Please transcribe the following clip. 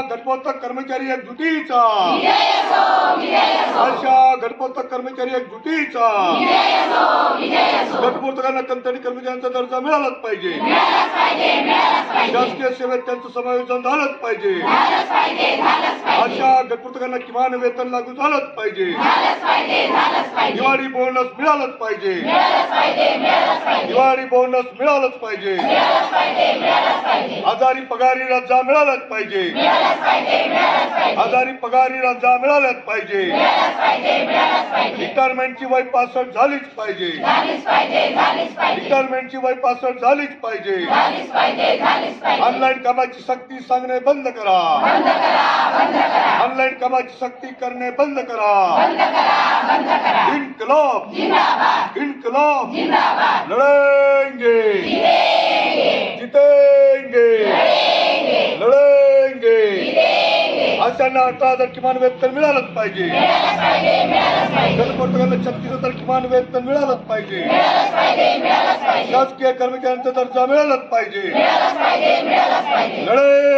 गणपोत्सव कर्मचारी एकजुटीचा अशा गणपोत्सव कर्मचारी एकजुटीचा घटपोतकांना कंत्राटी कर्मचाऱ्यांचा दर्जा मिळालाच पाहिजे. शासकीय सेवेत त्यांचं समायोजन झालंच पाहिजे. अशा घटपुस्तकांना किमान वेतन लागू झालंच पाहिजे. दिवाळी बोनस मिळालंच पाहिजे. दिवाळी बोनस मिळालंच पाहिजे. आजारी पगारी रजा मिळालंच पाहिजे आजारी पगारी रजा मिळाल्याच पाहिजे. रिटायरमेंटची वय पासष्ट झालीच पाहिजे. रिटायरमेंटची वय पासष्ट झालीच पाहिजे. ऑनलाईन कामाची सक्ती सांगणे बंद करा. ऑनलाईन कामाची सक्ती करणे बंद करा. इन्कलाब इन्कलाब लढेंगे जितेंगे। लढेंगे अशांना अठरा हजार किमान वेतन मिळालंच पाहिजे। जलप्रत्येकाला छत्तीस हजार किमान वेतन मिळालंच पाहिजे। शासकीय कर्मचाऱ्यांचा दर्जा मिळालाच पाहिजे। लढेंगे